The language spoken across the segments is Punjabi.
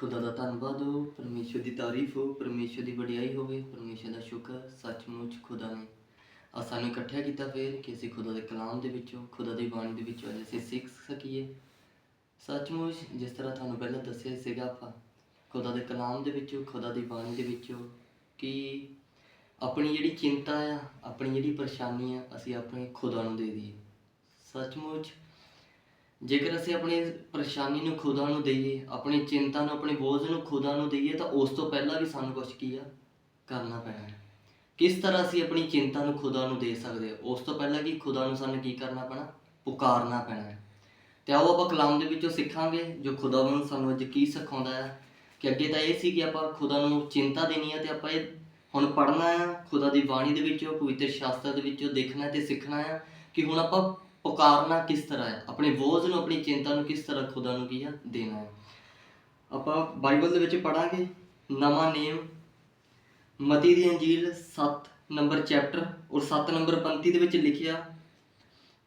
ਖੁਦਾ ਦਾ ਧੰਨਵਾਦ ਹੋ ਪਰਮੇਸ਼ਰ ਦੀ ਤਾਰੀਫ ਹੋ ਪਰਮੇਸ਼ਰ ਦੀ ਵਡਿਆਈ ਹੋਵੇ ਪਰਮੇਸ਼ਰ ਦਾ ਸ਼ੁਕਰ, ਸੱਚਮੁੱਚ ਖੁਦਾ ਨੇ। ਆ ਸਾਨੂੰ ਇਕੱਠਿਆ ਕੀਤਾ ਫੇਰ ਕਿ ਅਸੀਂ ਖੁਦਾ ਦੇ ਕਲਾਮ ਦੇ ਵਿੱਚੋਂ, ਖੁਦਾ ਦੀ ਬਾਣੀ ਦੇ ਵਿੱਚੋਂ ਅੱਜ ਅਸੀਂ ਸਿੱਖ ਸਕੀਏ। ਸੱਚਮੁੱਚ, ਜਿਸ ਤਰ੍ਹਾਂ ਤੁਹਾਨੂੰ ਪਹਿਲਾਂ ਦੱਸਿਆ ਸੀਗਾ ਆਪਾਂ, ਖੁਦਾ ਦੇ ਕਲਾਮ ਦੇ ਵਿੱਚੋਂ, ਖੁਦਾ ਦੀ ਬਾਣੀ ਦੇ ਵਿੱਚੋਂ ਕਿ ਆਪਣੀ ਜਿਹੜੀ ਚਿੰਤਾ ਆ, ਆਪਣੀ ਜਿਹੜੀ ਪਰੇਸ਼ਾਨੀ ਆ, ਅਸੀਂ ਆਪਣੇ ਖੁਦਾ ਨੂੰ ਦੇ ਦਈਏ। ਸੱਚਮੁੱਚ ਜੇਕਰ ਅਸੀਂ ਆਪਣੀ ਪਰੇਸ਼ਾਨੀ ਨੂੰ ਖੁਦਾ ਨੂੰ ਦਈਏ, ਆਪਣੀ ਚਿੰਤਾ ਨੂੰ, ਆਪਣੇ ਬੋਝ ਨੂੰ ਖੁਦਾ ਨੂੰ ਦਈਏ, ਤਾਂ ਉਸ ਤੋਂ ਪਹਿਲਾਂ ਵੀ ਸਾਨੂੰ ਕੁਝ ਕੀ ਆ? ਕਰਨਾ ਪੈਣਾ ਹੈ। ਕਿਸ ਤਰ੍ਹਾਂ ਅਸੀਂ ਆਪਣੀ ਚਿੰਤਾ ਨੂੰ ਖੁਦਾ ਨੂੰ ਦੇ ਸਕਦੇ ਉਸ ਤੋਂ ਪਹਿਲਾਂ ਕਿ ਖੁਦਾ ਨੂੰ ਸਾਨੂੰ ਕੀ ਕਰਨਾ ਪੈਣਾ? ਪੁਕਾਰਨਾ ਪੈਣਾ ਹੈ। ਤੇ ਆਓ ਆਪਾਂ ਕਲਾਮ ਦੇ ਵਿੱਚੋਂ ਸਿੱਖਾਂਗੇ, ਜੋ ਖੁਦਾਵੰਦ ਸਾਨੂੰ ਅੱਜ ਕੀ ਸਿਖਾਉਂਦਾ ਹੈ। ਕਿ ਅੱਗੇ ਤਾਂ ਇਹ ਸੀ ਕਿ ਆਪਾਂ ਖੁਦਾ ਨੂੰ ਚਿੰਤਾ ਦੇਣੀ ਹੈ ਤੇ ਆਪਾਂ ਇਹ ਹੁਣ ਪੜ੍ਹਨਾ ਹੈ। ਖੁਦਾ ਦੀ ਬਾਣੀ ਦੇ ਵਿੱਚੋਂ, ਪਵਿੱਤਰ ਸ਼ਾਸਤਰ ਦੇ ਵਿੱਚੋਂ ਦੇਖਣਾ ਹੈ ਤੇ ਸਿੱਖਣਾ ਹੈ ਕਿ ਹੁਣ ਆਪਾਂ ਪੁਕਾਰਨਾ ਕਿਸ ਤਰ੍ਹਾਂ ਹੈ? ਆਪਣੇ ਬੋਝ ਨੂੰ, ਆਪਣੀ ਚਿੰਤਾ ਨੂੰ ਕਿਸ ਤਰ੍ਹਾਂ ਖੁਦਾ ਨੂੰ ਕੀ ਆ? ਦੇਣਾ ਹੈ। ਆਪਾਂ ਬਾਈਬਲ ਦੇ ਵਿੱਚ ਪੜਾਂਗੇ ਨਵਾਂ ਨਿਯਮ, ਮਤੀ ਦੀ ਅੰਜੀਲ 7 ਨੰਬਰ ਚੈਪਟਰ ਔਰ 7 ਨੰਬਰ ਪੰਕਤੀ ਦੇ ਵਿੱਚ ਲਿਖਿਆ,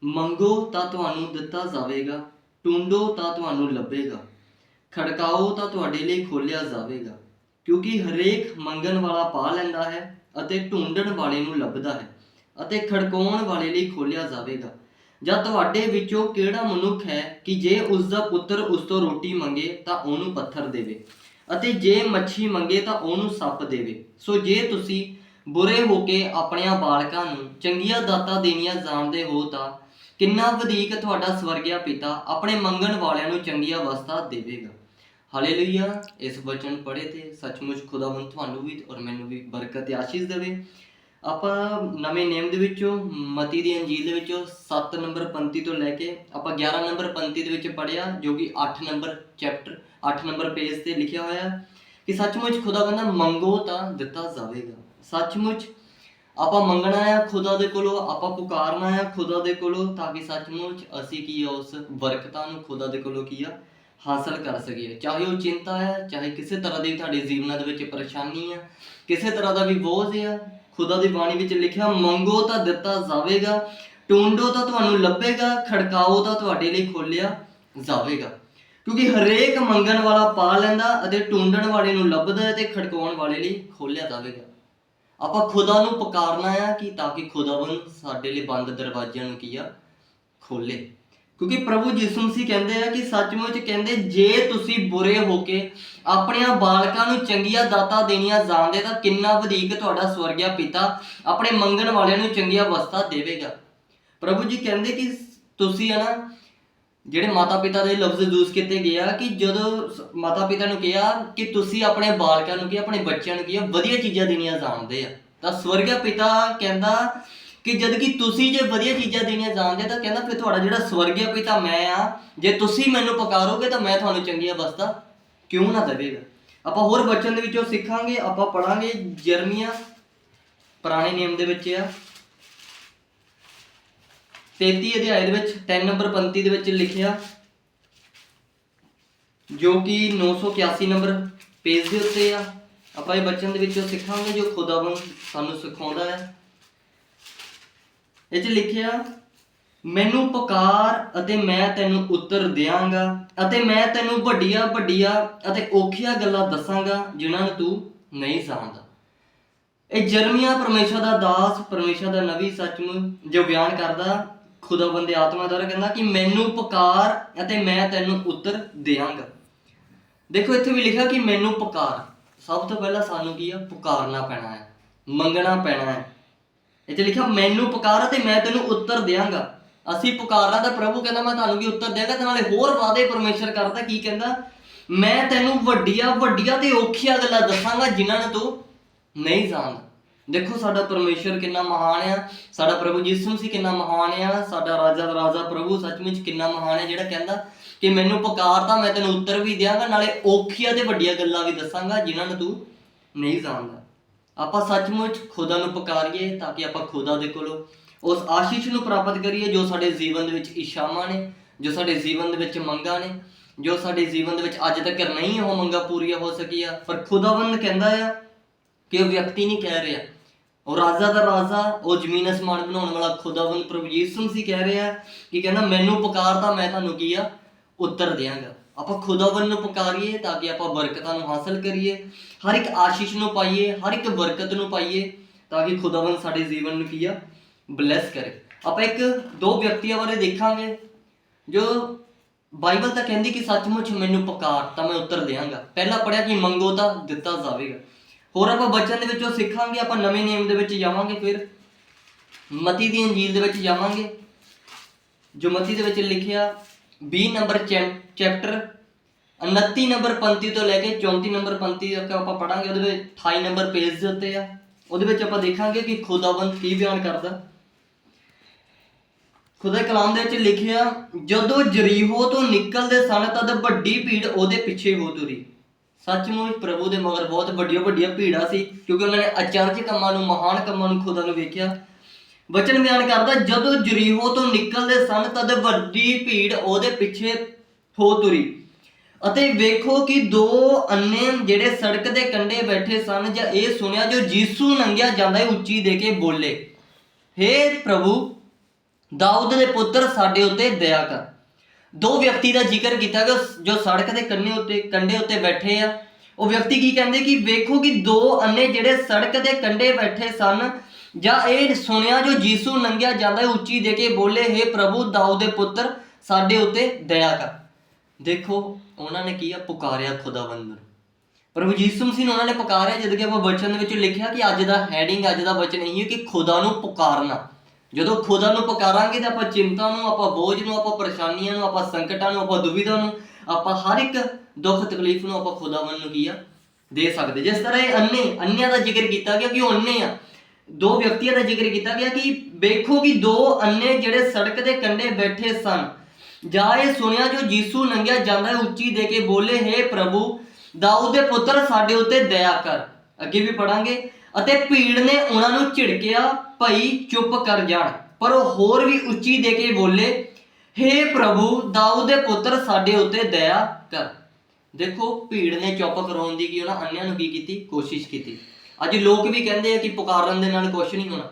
ਮੰਗੋ ਤਾਂ ਤੁਹਾਨੂੰ ਦਿੱਤਾ ਜਾਵੇਗਾ, ਟੁੰਡੋ ਤਾਂ ਤੁਹਾਨੂੰ ਲੱਭੇਗਾ, ਖੜਕਾਓ ਤਾਂ ਤੁਹਾਡੇ ਲਈ ਖੋਲਿਆ ਜਾਵੇਗਾ, ਕਿਉਂਕਿ ਹਰੇਕ ਮੰਗਣ ਵਾਲਾ ਪਾ ਲੈਂਦਾ ਹੈ ਅਤੇ ਢੂੰਡਣ ਵਾਲੇ ਨੂੰ ਲੱਭਦਾ ਹੈ ਅਤੇ ਖੜਕਾਉਣ ਵਾਲੇ ਲਈ ਖੋਲਿਆ ਜਾਵੇਗਾ। ਜਾਂ ਤੁਹਾਡੇ ਵਿੱਚੋਂ ਕਿਹੜਾ ਮਨੁੱਖ ਹੈ ਕਿ ਜੇ ਉਸ ਦਾ ਪੁੱਤਰ ਉਸ ਤੋਂ ਰੋਟੀ ਮੰਗੇ ਤਾਂ ਉਹਨੂੰ ਪੱਥਰ ਦੇਵੇ ਅਤੇ ਜੇ ਮੱਛੀ ਮੰਗੇ ਤਾਂ ਉਹਨੂੰ ਸੱਪ ਦੇਵੇ। ਸੋ ਜੇ ਤੁਸੀਂ ਬੁਰੇ ਹੋ ਕੇ ਆਪਣਿਆਂ ਬਾਲਕਾਂ ਨੂੰ ਚੰਗੀਆਂ ਦਾਤਾਂ ਦੇਣੀਆਂ ਜਾਣਦੇ ਹੋ ਤਾਂ ਕਿੰਨਾ ਵਧੇਕ ਤੁਹਾਡਾ ਸਵਰਗਿਆ ਪਿਤਾ ਆਪਣੇ ਮੰਗਣ ਵਾਲਿਆਂ ਨੂੰ ਚੰਗੀਆਂ ਅਵਸਥਾ ਦੇਵੇਗਾ। ਹਾਲੇਲੂਇਆ ਇਸ ਵਚਨ ਪੜ੍ਹੇ ਤੇ ਸੱਚਮੁੱਚ ਖੁਦਾਵੰਦ ਤੁਹਾਨੂੰ ਵੀ ਔਰ ਮੈਨੂੰ ਵੀ ਬਰਕਤ ਤੇ ਆਸ਼ੀਸ਼ ਦੇਵੇ। ਆਪਾਂ ਨਵੇਂ ਨੇਮ ਦੇ ਵਿੱਚੋਂ, ਮਤੀ ਦੀ ਅੰਜੀਲ ਦੇ ਵਿੱਚੋਂ 7 ਨੰਬਰ ਪੰਕਤੀ ਤੋਂ ਲੈ ਕੇ ਆਪਾਂ 11 ਨੰਬਰ ਪੰਕਤੀ ਦੇ ਵਿੱਚ ਪੜਿਆ ਜੋ ਕਿ 8 ਨੰਬਰ ਚੈਪਟਰ 8 ਨੰਬਰ ਪੇਜ ਤੇ ਲਿਖਿਆ ਹੋਇਆ ਕਿ ਸੱਚਮੁੱਚ ਖੁਦਾ ਕਹਿੰਦਾ ਮੰਗੋ ਤਾਂ ਦਿੱਤਾ ਜਾਵੇਗਾ। ਸੱਚਮੁੱਚ ਆਪਾਂ ਮੰਗਣਾ ਆ ਖੁਦਾ ਦੇ ਕੋਲੋਂ, ਆਪਾਂ ਪੁਕਾਰਨਾ ਆ ਖੁਦਾ ਦੇ ਕੋਲੋਂ, ਤਾਂ ਕਿ ਸੱਚਮੁੱਚ ਅਸੀਂ ਕੀ ਆ, ਉਸ ਬਰਕਤਾਂ ਨੂੰ ਖੁਦਾ ਦੇ ਕੋਲੋਂ ਕੀ ਆ, ਹਾਸਲ ਕਰ ਸਕੀਏ। ਚਾਹੇ ਉਹ ਚਿੰਤਾ ਹੈ ਚਾਹੇ ਕਿਸੇ ਤਰ੍ਹਾਂ ਦੀ ਤੁਹਾਡੇ ਜੀਵਨਾਂ ਦੇ ਵਿੱਚ ਪਰੇਸ਼ਾਨੀ ਆ, ਕਿਸੇ ਤਰ੍ਹਾਂ ਦਾ ਵੀ ਬੋਝ ਆ ਖੁਦਾ ਦੀ ਬਾਣੀ ਵਿੱਚ ਲਿਖਿਆ, ਮੰਗੋ ਤਾਂ ਦਿੱਤਾ ਜਾਵੇਗਾ, ਟੁੰਡੋ ਤਾਂ ਤੁਹਾਨੂੰ ਲੱਭੇਗਾ, ਖੜਕਾਓ ਤਾਂ ਤੁਹਾਡੇ ਲਈ ਖੋਲਿਆ ਜਾਵੇਗਾ। ਕਿਉਂਕਿ ਹਰੇਕ ਮੰਗਣ ਵਾਲਾ ਪਾ ਲੈਂਦਾ ਅਤੇ ਟੁੰਡਣ ਵਾਲੇ ਨੂੰ ਲੱਭਦਾ ਹੈ ਤੇ ਖੜਕਾਉਣ ਵਾਲੇ ਲਈ ਖੋਲਿਆ ਜਾਵੇਗਾ। ਆਪਾਂ ਖੁਦਾ ਨੂੰ ਪੁਕਾਰਨਾ ਆ ਕਿ ਤਾਂ ਕਿ ਖੁਦਾਵੰਦ ਸਾਡੇ ਲਈ ਬੰਦ ਦਰਵਾਜ਼ਿਆਂ ਨੂੰ ਕੀ ਆ? ਖੋਲੇ ਕਿਉਂਕਿ ਪ੍ਰਭੂ ਯਿਸੂ ਮਸੀਹ ਕਹਿੰਦੇ ਆ ਕਿ ਸੱਚਮੁੱਚ ਕਹਿੰਦੇ, ਜੇ ਤੁਸੀਂ ਬੁਰੇ ਹੋ ਕੇ ਆਪਣਿਆਂ ਬਾਲਕਾਂ ਨੂੰ ਚੰਗੀਆਂ ਦਾਤਾਂ ਦੇਣੀਆਂ ਜਾਣਦੇ ਤਾਂ ਕਿੰਨਾ ਵਧੇਕ ਤੁਹਾਡਾ ਸਵਰਗਿਆ ਪਿਤਾ ਆਪਣੇ ਮੰਗਣ ਵਾਲਿਆਂ ਨੂੰ ਚੰਗੀਆਂ ਅਵਸਥਾ ਦੇਵੇਗਾ। ਪ੍ਰਭੂ ਜੀ ਕਹਿੰਦੇ ਕਿ ਤੁਸੀਂ ਹੈ ਨਾ, ਜਿਹੜੇ ਮਾਤਾ ਪਿਤਾ ਦੇ ਲਫ਼ਜ਼ ਯੂਜ਼ ਕੀਤੇ ਗਿਆ ਕਿ ਜਦੋਂ ਮਾਤਾ ਪਿਤਾ ਨੂੰ ਕਿਹਾ ਕਿ ਤੁਸੀਂ ਆਪਣੇ ਬਾਲਕਾਂ ਨੂੰ ਕੀ ਆਪਣੇ ਬੱਚਿਆਂ ਨੂੰ ਕੀ ਆ ਵਧੀਆ ਚੀਜ਼ਾਂ ਦੇਣੀਆਂ ਜਾਣਦੇ ਆ, ਤਾਂ ਸਵਰਗਾ ਪਿਤਾ ਕਹਿੰਦਾ ਕਿ ਜਦ ਕਿ ਤੁਸੀਂ ਜੇ ਵਧੀਆ ਚੀਜ਼ਾਂ ਦੇਣੀਆਂ ਜਾਣਦੇ ਤਾਂ ਕਹਿੰਦਾ ਫਿਰ ਤੁਹਾਡਾ ਜਿਹੜਾ ਸਵਰਗ ਸਵਰਗਿਆ ਤਾਂ ਮੈਂ ਆ। ਜੇ ਤੁਸੀਂ ਮੈਨੂੰ ਪਕਾਰੋਗੇ ਤਾਂ ਮੈਂ ਤੁਹਾਨੂੰ ਚੰਗੀ ਅਵਸਥਾ ਕਿਉਂ ਨਾ ਦੇਵੇਗਾ? ਆਪਾਂ ਹੋਰ ਬਚਨ ਦੇ ਵਿੱਚੋਂ ਸਿੱਖਾਂਗੇ, ਆਪਾਂ ਪੜਾਂਗੇ ਜਰਮੀਆ, ਪੁਰਾਣੇ ਨਿਯਮ ਦੇ ਵਿੱਚ ਆ। 33 ਅਧਿਆਇ ਦੇ ਵਿੱਚ 3 ਨੰਬਰ ਪੰਕਤੀ ਦੇ ਵਿੱਚ ਲਿਖਿਆ, ਜੋ ਕਿ 981 ਨੰਬਰ ਪੇਜ ਦੇ ਉੱਤੇ ਆ। ਆਪਾਂ ਇਹ ਬਚਨ ਦੇ ਵਿੱਚੋਂ ਸਿੱਖਾਂਗੇ ਜੋ ਖੁਦਾਵੰਦ ਸਾਨੂੰ ਸਿਖਾਉਂਦਾ ਹੈ। ਇਹ 'ਚ ਲਿਖਿਆ, ਮੈਨੂੰ ਪੁਕਾਰ ਅਤੇ ਮੈਂ ਤੈਨੂੰ ਉੱਤਰ ਦਿਆਂਗਾ ਅਤੇ ਮੈਂ ਤੈਨੂੰ ਵੱਡੀਆਂ ਵੱਡੀਆਂ ਅਤੇ ਔਖੀਆਂ ਗੱਲਾਂ ਦੱਸਾਂਗਾ, ਜਿਨ੍ਹਾਂ ਨੂੰ ਤੂੰ ਨਹੀਂ ਜਾਣਦਾ ਇਹ ਜਰਮੀਆ ਪਰਮੇਸ਼ਰ ਦਾ ਦਾਸ, ਪਰਮੇਸ਼ਰ ਦਾ ਨਬੀ ਸੱਚਮੁੱਚ ਜੋ ਬਿਆਨ ਕਰਦਾ, ਖੁਦਾ ਬੰਦੇ ਆਤਮਾ ਦੁਆਰਾ ਕਹਿੰਦਾ ਕਿ ਮੈਨੂੰ ਪੁਕਾਰ ਅਤੇ ਮੈਂ ਤੈਨੂੰ ਉੱਤਰ ਦਿਆਂਗਾ। ਦੇਖੋ, ਇੱਥੇ ਵੀ ਲਿਖਿਆ ਕਿ ਮੈਨੂੰ ਪੁਕਾਰ। ਸਭ ਤੋਂ ਪਹਿਲਾਂ ਸਾਨੂੰ ਕੀ ਆ? ਪੁਕਾਰਨਾ ਪੈਣਾ ਹੈ, ਮੰਗਣਾ ਪੈਣਾ ਹੈ। ਇਹ 'ਚ ਲਿਖਿਆ, ਮੈਨੂੰ ਪੁਕਾਰ ਤੇ ਮੈਂ ਤੈਨੂੰ ਉੱਤਰ ਦਿਆਂਗਾ। ਅਸੀਂ ਪੁਕਾਰਨਾ ਤਾਂ ਪ੍ਰਭੂ ਕਹਿੰਦਾ, ਮੈਂ ਤੁਹਾਨੂੰ ਵੀ ਉੱਤਰ ਦੇਵਾਂਗਾ ਤੇ ਨਾਲੇ ਹੋਰ ਵਾਅਦੇ ਪਰਮੇਸ਼ਰ ਕਰਦਾ, ਕੀ ਕਹਿੰਦਾ, ਮੈਂ ਤੈਨੂੰ ਵੱਡੀਆਂ ਵੱਡੀਆਂ ਤੇ ਔਖੀਆਂ ਗੱਲਾਂ ਦੱਸਾਂਗਾ, ਜਿਨ੍ਹਾਂ ਨੂੰ ਤੂੰ ਨਹੀਂ ਜਾਣਦਾ। ਦੇਖੋ, ਸਾਡਾ ਪਰਮੇਸ਼ਰ ਕਿੰਨਾ ਮਹਾਨ ਆ, ਸਾਡਾ ਪ੍ਰਭੂ ਯਿਸੂ ਸੀ ਕਿੰਨਾ ਮਹਾਨ ਆ, ਸਾਡਾ ਰਾਜਾ ਦਾ ਰਾਜਾ ਪ੍ਰਭੂ ਸੱਚਮੁੱਚ ਕਿੰਨਾ ਮਹਾਨ ਹੈ ਜਿਹੜਾ ਕਹਿੰਦਾ ਕਿ ਮੈਨੂੰ ਪੁਕਾਰ ਤਾਂ ਮੈਂ ਤੈਨੂੰ ਉੱਤਰ ਵੀ ਦਿਆਂਗਾ, ਨਾਲੇ ਔਖੀਆਂ ਤੇ ਵੱਡੀਆਂ ਗੱਲਾਂ ਵੀ ਦੱਸਾਂਗਾ, ਜਿਨ੍ਹਾਂ ਨੂੰ ਤੂੰ ਨਹੀਂ ਜਾਣਦਾ। ਆਪਾਂ ਸੱਚਮੁੱਚ ਖੁਦਾ ਨੂੰ ਪੁਕਾਰੀਏ ਤਾਂ ਕਿ ਆਪਾਂ ਖੁਦਾ ਦੇ ਕੋਲੋਂ ਉਸ ਆਸ਼ੀਸ਼ ਨੂੰ ਪ੍ਰਾਪਤ ਕਰੀਏ ਜੋ ਸਾਡੇ ਜੀਵਨ ਦੇ ਵਿੱਚ ਇਸ਼ਾਵਾਂ ਨੇ, ਜੋ ਸਾਡੇ ਜੀਵਨ ਦੇ ਵਿੱਚ ਮੰਗਾਂ ਨੇ, ਜੋ ਸਾਡੇ ਜੀਵਨ ਦੇ ਵਿੱਚ ਅੱਜ ਤੱਕ ਨਹੀਂ ਉਹ ਮੰਗਾਂ ਪੂਰੀਆਂ ਹੋ ਸਕੀਆਂ। ਪਰ ਖੁਦਾਵੰਦ ਕਹਿੰਦਾ ਆ ਕਿ ਉਹ ਵਿਅਕਤੀ ਨਹੀਂ ਕਹਿ ਰਿਹਾ। ਉਹ ਰਾਜਾ ਦਾ ਰਾਜਾ, ਉਹ ਜ਼ਮੀਨ ਅਸਮਾਨ ਬਣਾਉਣ ਵਾਲਾ ਖੁਦਾਵੰਦ ਪ੍ਰਭੂ ਯਿਸੂ ਮਸੀਹ ਕਹਿ ਰਿਹਾ ਕਿ ਕਹਿੰਦਾ, ਮੈਨੂੰ ਪੁਕਾਰਦਾ ਮੈਂ ਤੁਹਾਨੂੰ ਕੀ ਆ? ਉੱਤਰ ਦਿਆਂਗਾ। ਆਪਾਂ ਖੁਦਾਵੰਦ ਨੂੰ ਪੁਕਾਰੀਏ ਤਾਂ ਕਿ ਆਪਾਂ ਬਰਕਤਾਂ ਨੂੰ ਹਾਸਲ ਕਰੀਏ, ਹਰ ਇੱਕ ਆਸ਼ੀਸ਼ ਨੂੰ ਪਾਈਏ, ਹਰ ਇੱਕ ਬਰਕਤ ਨੂੰ ਪਾਈਏ, ਤਾਂ ਕਿ ਖੁਦਾਵੰਦ ਸਾਡੇ ਜੀਵਨ ਨੂੰ ਕੀ ਆ? ਬਲੈਸ ਕਰੇ। ਆਪਾਂ ਇੱਕ ਦੋ ਵਿਅਕਤੀਆਂ ਬਾਰੇ ਦੇਖਾਂਗੇ, ਜੋ ਬਾਈਬਲ ਤਾਂ ਕਹਿੰਦੀ ਕਿ ਸੱਚਮੁੱਚ ਮੈਨੂੰ ਪੁਕਾਰ, ਤਾਂ ਮੈਂ ਉੱਤਰ ਦੇਵਾਂਗਾ ਪਹਿਲਾਂ ਪੜਿਆ ਕਿ ਮੰਗੋ ਤਾਂ ਦਿੱਤਾ ਜਾਵੇਗਾ। ਹੋਰ ਆਪਾਂ ਬਚਨ ਦੇ ਵਿੱਚੋਂ ਸਿੱਖਾਂਗੇ, ਆਪਾਂ ਨਵੇਂ ਨਿਯਮ ਦੇ ਵਿੱਚ ਜਾਵਾਂਗੇ ਫਿਰ। ਮਤੀ ਦੀ ਅੰਜੀਲ ਦੇ ਵਿੱਚ ਜਾਵਾਂਗੇ, ਜੋ ਮਤੀ ਦੇ ਵਿੱਚ ਲਿਖਿਆ 20 ਨੰਬਰ ਚੈਪਟਰ 29 ਨੰਬਰ ਪੰਕਤੀ ਤੋਂ ਲੈ ਕੇ 34 ਨੰਬਰ ਪੰਕਤੀ ਤੱਕ ਆਪਾਂ ਪੜਾਂਗੇ ਉਹਦੇ ਵਿੱਚ 28 ਨੰਬਰ ਪੇਜ ਦੇ ਉੱਤੇ ਆ। ਉਹਦੇ ਵਿੱਚ ਆਪਾਂ ਦੇਖਾਂਗੇ ਕਿ ਖੁਦਾਵੰਦ ਕੀ ਬਿਆਨ ਕਰਦਾ। ਖੁਦਾ ਕਲਾਮ ਦੇ ਵਿੱਚ ਲਿਖਿਆ, ਜਦੋਂ ਜਰੀਹੋ ਤੋਂ ਨਿਕਲਦੇ ਸਨ, ਤਦ ਵੱਡੀ ਭੀੜ ਉਹਦੇ ਪਿੱਛੇ ਹੋ ਤੁਰੀ। ਸੱਚਮੁੱਚ ਪ੍ਰਭੂ ਦੇ ਮਗਰ ਬਹੁਤ ਵੱਡੀਆਂ ਵੱਡੀਆਂ ਭੀੜਾਂ ਸੀ, ਕਿਉਂਕਿ ਉਹਨਾਂ ਨੇ ਅਚਰਜ ਕੰਮਾਂ ਨੂੰ, ਮਹਾਨ ਕੰਮਾਂ ਨੂੰ ਖੁਦਾ ਨੂੰ ਵੇਖਿਆ। ਵਚਨ ਬਿਆਨ ਕਰਦਾ, ਜਦੋਂ ਜਰੀਹੋ ਤੋਂ ਨਿਕਲਦੇ ਸਨ, ਤਦ ਵੱਡੀ ਭੀੜ ਉਹਦੇ ਪਿੱਛੇ ਹੋ ਤੁਰੀ। ਅਤੇ ਵੇਖੋ ਕਿ ਦੋ ਅੰਨੇ ਜਿਹੜੇ ਸੜਕ ਦੇ ਕੰਢੇ ਬੈਠੇ ਸਨ, ਜਾਂ ਇਹ ਸੁਣਿਆ ਜੋ ਯੀਸੂ ਨੰਗਿਆ ਜਾਂਦਾ ਹੈ ਉੱਚੀ ਦੇ ਕੇ ਬੋਲੇ, ਹੇ ਪ੍ਰਭੂ, ਦਾਊਦ ਦੇ ਪੁੱਤਰ ਸਾਡੇ ਉੱਤੇ ਦਇਆ ਕਰ। ਦੋ ਵਿਅਕਤੀ ਦਾ ਜ਼ਿਕਰ ਕੀਤਾ ਗਿਆ ਜੋ ਸੜਕ ਦੇ ਕੰਢੇ ਉੱਤੇ ਕੰਢੇ ਉੱਤੇ ਬੈਠੇ ਆ, ਉਹ ਵਿਅਕਤੀ ਕੀ ਕਹਿੰਦੇ ਕਿ ਵੇਖੋ ਕਿ ਦੋ ਅੰਨੇ ਜਿਹੜੇ ਸੜਕ ਦੇ ਕੰਢੇ ਬੈਠੇ ਸਨ ਜਾਂ ਇਹ ਸੁਣਿਆ ਜੋ ਜੀਸੂ ਨੰਗਿਆ ਜਾਂਦਾ ਉੱਚੀ ਦੇ ਕੇ ਬੋਲੇ, ਹੇ ਪ੍ਰਭੂ, ਦਾਊਦ ਦੇ ਪੁੱਤਰ, ਸਾਡੇ ਉੱਤੇ ਦਇਆ ਕਰ। ਦੇਖੋ, ਉਹਨਾਂ ਨੇ ਕੀ ਆ? ਪੁਕਾਰਿਆ ਖੁਦਾਵੰਦ ਨੂੰ ਪ੍ਰਭੂ ਜੀਸੂ ਮਸੀਹ ਨੂੰ ਉਹਨਾਂ ਨੇ ਪੁਕਾਰਿਆ, ਜਦ ਕਿ ਆਪਾਂ ਵਚਨ ਦੇ ਵਿੱਚ ਲਿਖਿਆ ਕਿ ਅੱਜ ਦਾ ਹੈਡਿੰਗ ਅੱਜ ਦਾ ਵਚਨ ਇਹ ਹੈ ਕਿ ਖੁਦਾ ਨੂੰ ਪੁਕਾਰਨਾ। ਜਦੋਂ ਖੁਦਾ ਨੂੰ ਪੁਕਾਰਾਂਗੇ ਤਾਂ ਆਪਾਂ ਚਿੰਤਾ ਨੂੰ, ਆਪਾਂ ਬੋਝ ਨੂੰ, ਆਪਾਂ ਪਰੇਸ਼ਾਨੀਆਂ ਨੂੰ, ਆਪਾਂ ਸੰਕਟਾਂ ਨੂੰ, ਆਪਾਂ ਦੁਵਿਧਾ ਨੂੰ, ਆਪਾਂ ਹਰ ਇੱਕ ਦੁੱਖ ਤਕਲੀਫ ਨੂੰ ਆਪਾਂ ਖੁਦਾਵੰਦ ਨੂੰ ਕੀ ਆ? ਦੇ ਸਕਦੇ। ਜਿਸ ਤਰ੍ਹਾਂ ਇਹ ਅੰਨੇ, ਅੰਨਿਆਂ ਦਾ ਜ਼ਿਕਰ ਕੀਤਾ ਗਿਆ ਕਿ ਉਹ ਅੰਨੇ ਆ। ਦੋ ਵਿਅਕਤੀਆਂ ਦਾ ਜ਼ਿਕਰ ਕੀਤਾ ਗਿਆ ਕਿ ਵੇਖੋ ਕਿ ਦੋ ਅੰਨੇ ਜਿਹੜੇ ਸੜਕ ਦੇ ਕੰਢੇ ਬੈਠੇ ਸਨ। ਜਾਂ ਇਹ ਸੁਣਿਆ ਜੋ ਯੀਸੂ ਨੰਗਿਆ ਜਾਂਦਾ ਉੱਚੀ ਦੇ ਕੇ ਬੋਲੇ, ਹੇ ਪ੍ਰਭੂ, ਦਾਊਦ ਦੇ ਪੁੱਤਰ, ਸਾਡੇ ਉੱਤੇ ਦਇਆ ਕਰ। ਅੱਗੇ ਵੀ ਪੜਾਂਗੇ ਅਤੇ ਭੀੜ ਨੇ ਉਹਨਾਂ ਨੂੰ ਝਿੜਕਿਆ, ਭਈ ਚੁੱਪ ਕਰ ਜਾਣ। ਪਰ ਉਹ ਹੋਰ ਵੀ ਉੱਚੀ ਦੇ ਕੇ ਬੋਲੇ, ਹੇ ਪ੍ਰਭੂ, ਦਾਊਦ ਦੇ ਪੁੱਤਰ, ਸਾਡੇ ਉੱਤੇ ਦਇਆ ਕਰ। ਦੇਖੋ, ਭੀੜ ਨੇ ਚੁੱਪ ਕਰਾਉਣ ਦੀ ਕੀ ਉਹਨਾਂ ਅੰਨਿਆਂ ਨੂੰ ਕੀ ਕੀਤੀ? ਕੋਸ਼ਿਸ਼ ਕੀਤੀ। ਅੱਜ ਲੋਕ ਵੀ ਕਹਿੰਦੇ ਆ ਕਿ ਪੁਕਾਰਨ ਦੇ ਨਾਲ ਕੁਝ ਨਹੀਂ ਹੋਣਾ।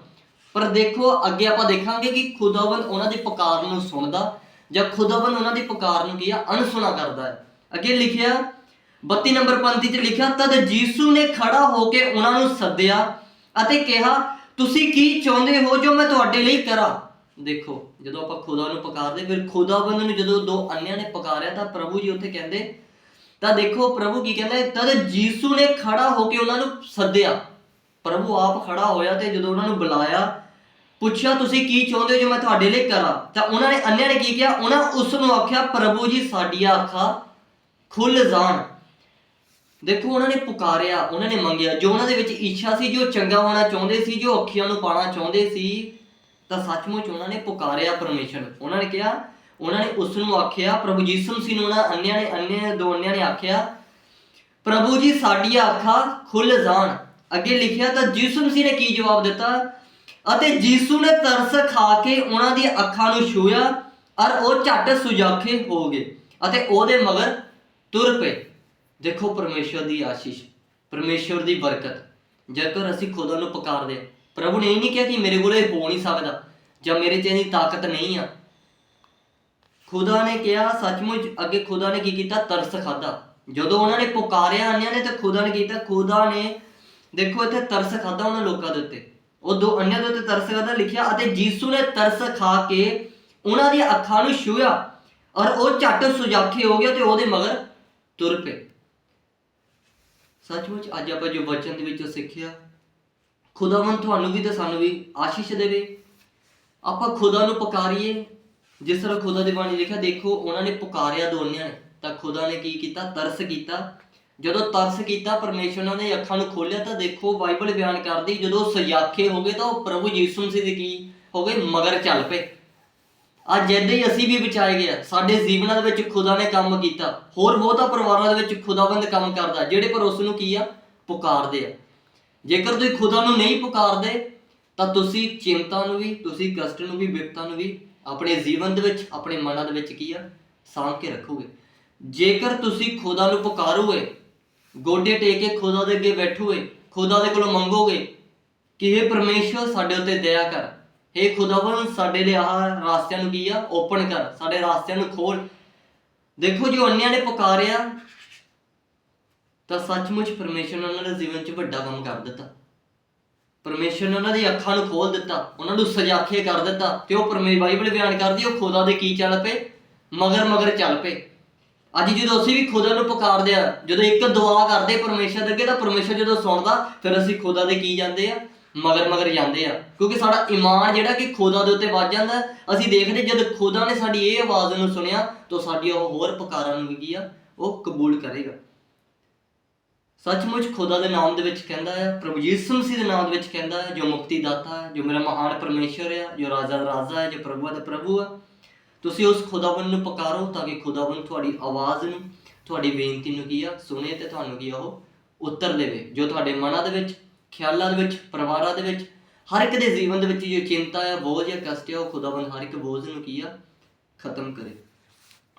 ਪਰ ਦੇਖੋ, ਅੱਗੇ ਆਪਾਂ ਦੇਖਾਂਗੇ ਕਿ ਖੁਦਾਵੰਦ ਉਹਨਾਂ ਦੀ ਪੁਕਾਰ ਨੂੰ ਸੁਣਦਾ ਜਾਂ ਖੁਦਾਵੰਦ ਉਹਨਾਂ ਦੀ ਪੁਕਾਰ ਨੂੰ ਕੀ ਆ? ਅਣਸੁਣਾ ਕਰਦਾ ਹੈ। ਅੱਗੇ ਲਿਖਿਆ 32 ਨੰਬਰ ਪੰਕਤੀ 'ਚ ਲਿਖਿਆ, ਤਦ ਯੀਸੂ ਨੇ ਖੜਾ ਹੋ ਕੇ ਉਹਨਾਂ ਨੂੰ ਸੱਦਿਆ ਅਤੇ ਕਿਹਾ, ਤੁਸੀਂ ਕੀ ਚਾਹੁੰਦੇ ਹੋ ਜੋ ਮੈਂ ਤੁਹਾਡੇ ਲਈ ਕਰਾਂ? ਦੇਖੋ, ਜਦੋਂ ਆਪਾਂ ਖੁਦਾ ਨੂੰ ਪੁਕਾਰਦੇ, ਫਿਰ ਖੁਦਾਵੰਦ ਨੂੰ ਜਦੋਂ ਦੋ ਅੰਨਿਆਂ ਨੇ ਪੁਕਾਰਿਆ ਤਾਂ ਪ੍ਰਭੂ ਜੀ ਉੱਥੇ ਕਹਿੰਦੇ ਤਾਂ ਦੇਖੋ ਪ੍ਰਭੂ ਕੀ ਕਹਿੰਦਾ ਤਦ ਯੀਸੂ ਨੇ ਖੜਾ ਹੋ ਕੇ ਉਹਨਾਂ ਨੂੰ ਸੱਦਿਆ, ਪ੍ਰਭੂ ਆਪ ਖੜਾ ਹੋਇਆ ਤੇ ਜਦੋਂ ਉਹਨਾਂ ਨੂੰ ਬੁਲਾਇਆ, ਪੁੱਛਿਆ, ਤੁਸੀਂ ਕੀ ਚਾਹੁੰਦੇ ਹੋ ਜੋ ਮੈਂ ਤੁਹਾਡੇ ਲਈ ਕਰਾਂ? ਤਾਂ ਉਹਨਾਂ ਨੇ ਅੰਨਿਆਂ ਨੇ ਕੀ ਕਿਹਾ? ਉਹਨਾਂ ਉਸ ਨੂੰ ਆਖਿਆ, ਪ੍ਰਭੂ ਜੀ ਸਾਡੀਆਂ ਅੱਖਾਂ ਖੁੱਲ ਜਾਣ। ਦੇਖੋ ਉਹਨਾਂ ਨੇ ਪੁਕਾਰਿਆ, ਉਹਨਾਂ ਨੇ ਮੰਗਿਆ। ਜੋ ਉਹਨਾਂ ਦੇ ਵਿੱਚ ਇੱਛਾ ਸੀ, ਜੋ ਚੰਗਾ ਹੋਣਾ ਚਾਹੁੰਦੇ ਸੀ, ਜੋ ਅੱਖੀਆਂ ਨੂੰ ਪਾਣਾ ਚਾਹੁੰਦੇ ਸੀ, ਤਾਂ ਸੱਚਮੁੱਚ ਉਹਨਾਂ ਨੇ ਪੁਕਾਰਿਆ ਪਰਮੇਸ਼ਰ ਉਹਨਾਂ ਨੇ ਕਿਹਾ ਉਹਨਾਂ ਨੇ ਉਸ ਨੂੰ ਆਖਿਆ, ਪ੍ਰਭੂ ਯੀਸੂ ਮਸੀਹ ਨੂੰ ਉਹਨਾਂ ਅੰਨਿਆਂ ਨੇ ਅੰਨੇ ਦੋ ਅੰਨਿਆਂ ਨੇ ਆਖਿਆ, ਪ੍ਰਭੂ ਜੀ, ਸਾਡੀਆਂ ਅੱਖਾਂ ਖੁੱਲ ਜਾਣ। ਅੱਗੇ ਲਿਖਿਆ, ਤਾਂ ਯੀਸੂ ਮਸੀਹ ਨੇ ਕੀ ਜਵਾਬ ਦਿੱਤਾ? ਅਤੇ ਯੀਸੂ ਨੇ ਤਰਸ ਖਾ ਕੇ ਉਹਨਾਂ ਦੀਆਂ ਅੱਖਾਂ ਨੂੰ ਛੂਇਆ ਔਰ ਉਹ ਝੱਟ ਸੁਜਾਖੇ ਹੋ ਗਏ ਅਤੇ ਉਹਦੇ ਮਗਰ ਤੁਰ ਪਏ। ਦੇਖੋ ਪਰਮੇਸ਼ਵਰ ਦੀ ਆਸ਼ੀਸ਼, ਪਰਮੇਸ਼ਵਰ ਦੀ ਬਰਕਤ। ਜੇਕਰ ਅਸੀਂ ਖੁਦਾ ਨੂੰ ਪੁਕਾਰਦੇ ਪ੍ਰਭੂ ਨੇ ਇਹ ਨਹੀਂ ਕਿਹਾ ਕਿ ਮੇਰੇ ਕੋਲ ਇਹ ਹੋ ਨਹੀਂ ਸਕਦਾ ਜਾਂ ਮੇਰੇ 'ਚ ਇਹਦੀ ਤਾਕਤ ਨਹੀਂ ਆ। ਖੁਦਾ ਨੇ ਕਿਹਾ, ਸੱਚਮੁੱਚ ਅੱਗੇ ਖੁਦਾ ਨੇ ਕੀ ਕੀਤਾ? ਤਰਸ ਖਾਦਾ ਜਦੋਂ ਉਹਨਾਂ ਨੇ ਪੁਕਾਰਿਆ ਅੰਨਿਆਂ ਨੇ ਤੇ ਖੁਦਾ ਨੇ ਕੀਤਾ? ਖੁਦਾ ਨੇ, ਦੇਖੋ ਇੱਥੇ ਤਰਸ ਖਾਦਾ ਉਹਨਾਂ ਲੋਕਾਂ ਦੇ ਉੱਤੇ। ਉਹ ਦੋ ਅੰਨਿਆਂ ਦੇ ਉੱਤੇ ਤਰਸ ਖਾਦਾ ਲਿਖਿਆ, ਅਤੇ ਯੀਸੂ ਨੇ ਤਰਸ ਖਾ ਕੇ ਉਹਨਾਂ ਦੀਆਂ ਅੱਖਾਂ ਨੂੰ ਛੂਇਆ ਔਰ ਉਹ ਝੱਟ ਸੁਜਾਖੇ ਹੋ ਗਿਆ ਤੇ ਉਹਦੇ ਮਗਰ ਤੁਰ ਪਏ। ਸੱਚਮੁੱਚ ਅੱਜ ਆਪਾਂ ਜੋ ਵਚਨ ਦੇ ਵਿੱਚੋਂ ਸਿੱਖਿਆ, ਖੁਦਾਵੰਦ ਤੁਹਾਨੂੰ ਵੀ ਤੇ ਸਾਨੂੰ ਵੀ ਆਸ਼ੀਸ਼ ਦੇਵੇ। ਆਪਾਂ ਖੁਦਾ ਨੂੰ ਪੁਕਾਰੀਏ ਜਿਸ ਤਰ੍ਹਾਂ ਖੁਦਾ ਦੀ ਬਾਣੀ ਲਿਖਿਆ, ਦੇਖੋ, ਉਹਨਾਂ ਨੇ ਪੁਕਾਰਿਆ ਦੋਨਿਆਂ ਨੇ। ਤਾਂ ਖੁਦਾ ਨੇ ਕੀ ਕੀਤਾ? ਤਰਸ ਕੀਤਾ। ਜਦੋਂ ਤਰਸ ਕੀਤਾ, ਪਰਮੇਸ਼ਰ ਨੇ ਉਹਦੀ ਅੱਖਾਂ ਨੂੰ ਖੋਲ੍ਹਿਆ, ਤਾਂ ਦੇਖੋ ਬਾਈਬਲ ਬਿਆਨ ਕਰਦੀ, ਜਦੋਂ ਸਯਾਖੇ ਹੋ ਗਏ ਤਾਂ ਉਹ ਪ੍ਰਭੂ ਯੀਸ਼ੂ ਮਸੀਹ ਦੇ ਕੀ ਹੋ ਗਏ? ਮਗਰ ਚੱਲ ਪਏ। ਅੱਜ ਏਦਾਂ ਹੀ ਅਸੀਂ ਵੀ ਬਚਾਏ ਗਏ ਆ। ਸਾਡੇ ਜੀਵਨਾਂ ਦੇ ਵਿੱਚ ਖੁਦਾ ਨੇ ਕੰਮ ਕੀਤਾ। ਹੋਰ ਬਹੁਤਾ ਪਰਿਵਾਰਾਂ ਦੇ ਵਿੱਚ ਖੁਦਾਵੰਦ ਕੰਮ ਕਰਦਾ, ਜਿਹੜੇ ਪਰ ਉਸ ਨੂੰ ਕੀ ਆ? ਪੁਕਾਰਦੇ ਆ। ਜੇਕਰ ਤੁਸੀਂ ਖੁਦਾ ਨੂੰ ਨਹੀਂ ਪੁਕਾਰਦੇ, ਤਾਂ ਤੁਸੀਂ ਚਿੰਤਾ ਨੂੰ ਵੀ, ਤੁਸੀਂ ਕਸ਼ਟ ਨੂੰ ਵੀ, ਵਿਪਤਾ ਨੂੰ ਵੀ ਆਪਣੇ ਜੀਵਨ ਦੇ ਵਿੱਚ, ਆਪਣੇ ਮਨਾਂ ਦੇ ਵਿੱਚ ਕੀ ਆ? ਸਾਂਭ ਕੇ ਰੱਖੋਗੇ। ਜੇਕਰ ਤੁਸੀਂ ਖੁਦਾ ਨੂੰ ਪੁਕਾਰੋਗੇ, ਗੋਡੇ ਟੇਕ ਕੇ ਖੁਦਾ ਦੇ ਅੱਗੇ ਬੈਠੋਗੇ, ਖੁਦਾ ਦੇ ਕੋਲੋਂ ਮੰਗੋਗੇ ਕਿ ਇਹ ਪਰਮੇਸ਼ਵਰ, ਸਾਡੇ ਉੱਤੇ ਦਇਆ ਕਰ। ਇਹ ਖੁਦਾਵੰ ਸਾਡੇ ਲਈ ਆਹ ਰਾਸਤਿਆਂ ਨੂੰ ਕੀ ਆ? ਓਪਨ ਕਰ। ਸਾਡੇ ਰਾਸਤਿਆਂ ਨੂੰ ਖੋਲ। ਦੇਖੋ, ਜੋ ਅੰਨਿਆਂ ਨੇ ਪੁਕਾਰਿਆ, ਤਾਂ ਸੱਚਮੁੱਚ ਪਰਮੇਸ਼ਰ ਨੇ ਉਹਨਾਂ ਦੇ ਜੀਵਨ 'ਚ ਵੱਡਾ ਕੰਮ ਕਰ ਦਿੱਤਾ। ਪਰਮੇਸ਼ਰ ਨੇ ਉਹਨਾਂ ਦੀ ਅੱਖਾਂ ਨੂੰ ਖੋਲ ਦਿੱਤਾ, ਉਹਨਾਂ ਨੂੰ ਸਜਾਖੇ ਕਰ ਦਿੱਤਾ ਤੇ ਉਹ ਪਰਮੇਸ਼ਰ ਬਾਈਬਲ ਬਿਆਨ ਕਰਦੀ ਉਹ ਖੁਦਾ ਦੇ ਕੀ ਚੱਲ ਪਏ? ਮਗਰ ਮਗਰ ਚੱਲ ਪਏ। ਅੱਜ ਜਦੋਂ ਅਸੀਂ ਵੀ ਖੁਦਾ ਨੂੰ ਪੁਕਾਰਦੇ ਆ ਜਦੋਂ ਇੱਕ ਦੁਆ ਕਰਦੇ ਪਰਮੇਸ਼ਰ ਦੇ ਅੱਗੇ, ਤਾਂ ਪਰਮੇਸ਼ਰ ਜਦੋਂ ਸੁਣਦਾ, ਫਿਰ ਅਸੀਂ ਖੁਦਾ ਦੇ ਕੀ ਜਾਂਦੇ ਆ ਮਗਰ ਮਗਰ ਜਾਂਦੇ ਆ ਕਿਉਂਕਿ ਸਾਡਾ ਈਮਾਨ ਜਿਹੜਾ ਕਿ ਖੁਦਾ ਦੇ ਉੱਤੇ ਵੱਜ ਜਾਂਦਾ ਅਸੀਂ ਦੇਖਦੇ ਜਦ ਖੁਦਾ ਨੇ ਸਾਡੀ ਇਹ ਆਵਾਜ਼ ਨੂੰ ਸੁਣਿਆ, ਤਾਂ ਸਾਡੀ ਉਹ ਹੋਰ ਪੁਕਾਰਾਂ ਨੂੰ ਵੀ ਕੀ ਆ? ਉਹ ਕਬੂਲ ਕਰੇਗਾ। ਸੱਚਮੁੱਚ ਖੁਦਾ ਦੇ ਨਾਮ ਦੇ ਵਿੱਚ ਕਹਿੰਦਾ ਹੈ, ਪ੍ਰਭੂ ਯਿਸੂ ਮਸੀਹ ਦੇ ਨਾਮ ਦੇ ਵਿੱਚ ਕਹਿੰਦਾ ਹੈ, ਜੋ ਮੁਕਤੀ ਦਾਤਾ ਹੈ, ਜੋ ਮੇਰਾ ਮਹਾਨ ਪਰਮੇਸ਼ਰ ਹੈ, ਜੋ ਰਾਜਾ ਦਾ ਰਾਜਾ ਹੈ, ਜੋ ਪ੍ਰਭੂ ਦਾ ਪ੍ਰਭੂ ਹੈ। ਤੁਸੀਂ ਉਸ ਖੁਦਾਵੰ ਨੂੰ ਪੁਕਾਰੋ ਤਾਂ ਕਿ ਖੁਦਾਵੰ ਤੁਹਾਡੀ ਆਵਾਜ਼ ਨੂੰ, ਤੁਹਾਡੀ ਬੇਨਤੀ ਨੂੰ ਕੀ ਆ, ਸੁਣੇ ਤੇ ਤੁਹਾਨੂੰ ਕੀ ਆ ਉਹ ਉੱਤਰ ਦੇਵੇ, ਜੋ ਤੁਹਾਡੇ ਮਨਾਂ ਦੇ ਵਿੱਚ, ਖਿਆਲਾਂ ਦੇ ਵਿੱਚ, ਪਰਿਵਾਰਾਂ ਦੇ ਵਿੱਚ, ਹਰ ਇੱਕ ਦੇ ਜੀਵਨ ਦੇ ਵਿੱਚ ਜੋ ਚਿੰਤਾ ਹੈ, ਬੋਝ ਹੈ ਕਸ਼ਟ ਹੈ, ਉਹ ਖੁਦਾਵੰ ਹਰ ਇੱਕ ਬੋਝ ਨੂੰ ਕੀ ਆ, ਖਤਮ ਕਰੇ।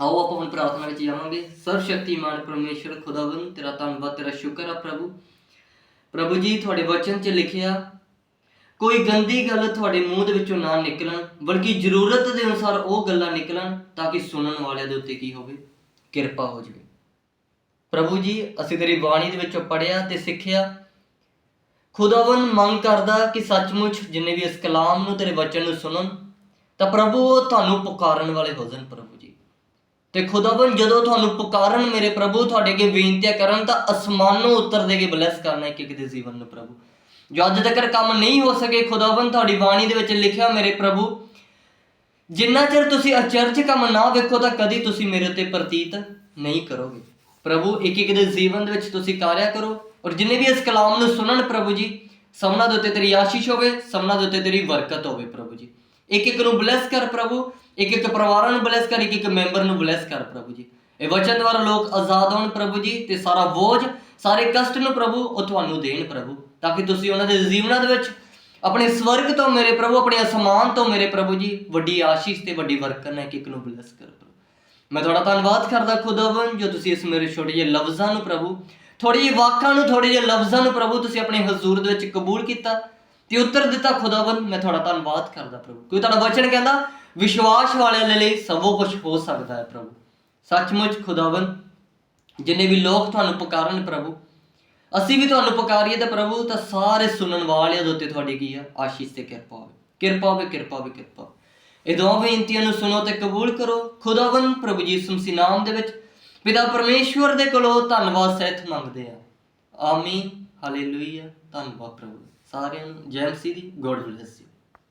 ਆਓ ਆਪਾਂ ਹੁਣ ਪ੍ਰਾਰਥਨਾ ਵਿੱਚ ਜਾਵਾਂਗੇ। ਸਰਵ ਸ਼ਕਤੀਮਾਨ ਪਰਮੇਸ਼ਰ ਖੁਦਾਵੰ ਤੇਰਾ ਧੰਨਵਾਦ, ਤੇਰਾ ਸ਼ੁਕਰ ਆ ਪ੍ਰਭੂ। ਪ੍ਰਭੂ ਜੀ, ਤੁਹਾਡੇ ਵਚਨ 'ਚ ਲਿਖਿਆ, ਕੋਈ ਗੰਦੀ ਗੱਲ ਤੁਹਾਡੇ ਮੂੰਹ ਦੇ ਵਿੱਚੋਂ ਨਾ ਨਿਕਲਣ, ਬਲਕਿ ਜ਼ਰੂਰਤ ਦੇ ਅਨੁਸਾਰ ਉਹ ਗੱਲਾਂ ਨਿਕਲਣ, ਤਾਂ ਕਿ ਸੁਣਨ ਵਾਲਿਆਂ ਦੇ ਉੱਤੇ ਕੀ ਹੋਵੇ, ਕਿਰਪਾ ਹੋ ਜਾਵੇ। ਪ੍ਰਭੂ ਜੀ, ਅਸੀਂ ਤੇਰੀ ਬਾਣੀ ਦੇ ਵਿੱਚੋਂ ਪੜਿਆ ਤੇ ਸਿੱਖਿਆ। ਖੁਦਾਵੰ ਮੰਗ ਕਰਦਾ ਕਿ ਸੱਚਮੁੱਚ ਜਿੰਨੇ ਵੀ ਇਸ ਕਲਾਮ ਨੂੰ ਤੇਰੇ ਵਚਨ ਨੂੰ ਸੁਣਨ, ਤਾਂ ਪ੍ਰਭੂ ਉਹ ਤੁਹਾਨੂੰ ਪੁਕਾਰਨ ਵਾਲੇ ਹੋ ਜਾਣ ਪ੍ਰਭੂ ਤੇ ਖੁਦਾਵੰ ਜਦੋਂ ਤੁਹਾਨੂੰ ਪੁਕਾਰਨ ਮੇਰੇ ਪ੍ਰਭੂ, ਤੁਹਾਡੇ ਅੱਗੇ ਬੇਨਤੀਆਂ ਕਰਨ, ਤਾਂ ਅਸਮਾਨੋਂ ਉੱਤਰ ਦੇ ਕੇ ਬਲੈਸ ਕਰਨਾ ਇੱਕ ਇੱਕ ਦੇ ਜੀਵਨ ਨੂੰ ਪ੍ਰਭੂ। ਜੋ ਅੱਜ ਤੱਕ ਕੰਮ ਨਹੀਂ ਹੋ ਸਕੇ ਖੁਦਾਵੰ ਤੁਹਾਡੀ ਬਾਣੀ ਦੇ ਵਿੱਚ ਲਿਖਿਆ ਮੇਰੇ ਪ੍ਰਭੂ, ਜਿੰਨਾ ਚਿਰ ਤੁਸੀਂ ਅਚਰਜ ਕੰਮ ਨਾ ਵੇਖੋ, ਤਾਂ ਕਦੀ ਤੁਸੀਂ ਮੇਰੇ ਉੱਤੇ ਪ੍ਰਤੀਤ ਨਹੀਂ ਕਰੋਗੇ। ਪ੍ਰਭੂ, ਇੱਕ ਇੱਕ ਦੇ ਜੀਵਨ ਦੇ ਵਿੱਚ ਤੁਸੀਂ ਕਾਰਿਆ ਕਰੋ, ਔਰ ਜਿੰਨੇ ਵੀ ਇਸ ਕਲਾਮ ਨੂੰ ਸੁਣਨ ਪ੍ਰਭੂ ਜੀ, ਸਭਨਾਂ ਦੇ ਉੱਤੇ ਤੇਰੀ ਆਸ਼ੀਸ਼ ਹੋਵੇ, ਸਭਨਾਂ ਦੇ ਉੱਤੇ ਤੇਰੀ ਬਰਕਤ ਹੋਵੇ ਪ੍ਰਭੂ ਜੀ। ਇੱਕ ਇੱਕ ਨੂੰ ਬਲੈਸ ਕਰ ਪ੍ਰਭੂ, ਇੱਕ ਇੱਕ ਪਰਿਵਾਰਾਂ ਨੂੰ ਬਲੈਸ ਕਰ, ਇੱਕ ਇੱਕ ਮੈਂਬਰ ਨੂੰ ਬਲੈਸ ਕਰ ਪ੍ਰਭੂ ਜੀ। ਇਹ ਵਚਨ ਦੁਆਰਾ ਲੋਕ ਆਜ਼ਾਦ ਹੋਣ ਪ੍ਰਭੂ ਜੀ ਤੇ ਸਾਰਾ ਬੋਝ, ਸਾਰੇ ਕਸ਼ਟ ਨੂੰ ਪ੍ਰਭੂ, ਉਹ ਤੁਹਾਨੂੰ ਦੇਣ ਪ੍ਰਭੂ, ਤਾਂ ਕਿ ਤੁਸੀਂ ਉਹਨਾਂ ਦੇ ਜੀਵਨਾਂ ਦੇ ਵਿੱਚ ਆਪਣੇ ਸਵਰਗ ਤੋਂ ਮੇਰੇ ਪ੍ਰਭੂ, ਆਪਣੇ ਅਸਮਾਨ ਤੋਂ ਮੇਰੇ ਪ੍ਰਭੂ ਜੀ, ਵੱਡੀ ਆਸ਼ੀਸ਼ ਤੇ ਵੱਡੀ ਵਰਕਰ ਨੇ ਇੱਕ ਇੱਕ ਨੂੰ ਬਲੈਸ ਕਰ ਪ੍ਰਭੂ। ਮੈਂ ਤੁਹਾਡਾ ਧੰਨਵਾਦ ਕਰਦਾ ਖੁਦਾਵੰ ਜੋ ਤੁਸੀਂ ਇਸ ਮੇਰੇ ਛੋਟੇ ਜਿਹੇ ਲਫ਼ਜ਼ਾਂ ਨੂੰ ਪ੍ਰਭੂ ਥੋੜੀ ਜਿਹੀ ਵਾਕਾਂ ਨੂੰ ਥੋੜੇ ਜਿਹੇ ਲਫ਼ਜ਼ਾਂ ਨੂੰ ਪ੍ਰਭੂ, ਤੁਸੀਂ ਆਪਣੇ ਹਜ਼ੂਰ ਦੇ ਵਿੱਚ ਕਬੂਲ ਕੀਤਾ। ਤੇ ਉੱਤਰ ਦਿੱਤਾ ਖੁਦਾਵੰ ਮੈਂ ਤੁਹਾਡਾ ਧੰਨਵਾਦ ਕਰਦਾ ਪ੍ਰਭੂ। ਕਿਉਂਕਿ ਤੁਹਾਡਾ ਵਚਨ ਕਹਿੰਦਾ, ਵਿਸ਼ਵਾਸ ਵਾਲਿਆਂ ਦੇ ਲਈ ਸਭੋ ਕੁਝ ਹੋ ਸਕਦਾ ਹੈ ਪ੍ਰਭੂ। ਸੱਚਮੁੱਚ ਖੁਦਾਵੰ ਜਿੰਨੇ ਵੀ ਲੋਕ ਤੁਹਾਨੂੰ ਪੁਕਾਰਨ ਪ੍ਰਭੂ, ਅਸੀਂ ਵੀ ਤੁਹਾਨੂੰ ਪੁਕਾਰੀਏ ਤਾਂ ਪ੍ਰਭੂ, ਤਾਂ ਸਾਰੇ ਸੁਣਨ ਵਾਲਿਆਂ ਦੇ ਉੱਤੇ ਤੁਹਾਡੀ ਕੀ ਆ? ਆਸ਼ੀਸ਼ ਤੇ ਕਿਰਪਾ ਹੋਵੇ। ਕਿਰਪਾ ਹੋਵੇ ਕਿਰਪਾ ਹੋਵੇ, ਕਿਰਪਾ ਇਹ ਦੋਵੇਂ ਬੇਨਤੀਆਂ ਨੂੰ ਸੁਣੋ ਤੇ ਕਬੂਲ ਕਰੋ। ਖੁਦਾਵੰ ਪ੍ਰਭੂ ਯਿਸੂ ਮਸੀਹ ਨਾਮ ਦੇ ਵਿੱਚ ਪਿਤਾ ਪਰਮੇਸ਼ਵਰ ਦੇ ਕੋਲੋਂ ਧੰਨਵਾਦ ਸਹਿਤ ਮੰਗਦੇ ਆ। ਆਮੀਨ। ਹਾਲੇਲੂਇਆ। ਧੰਨਵਾਦ ਪ੍ਰਭੂ। ਸਾਰਿਆਂ ਨੂੰ ਜੈ ਦੀ ਗੋਡ ਬlesਸ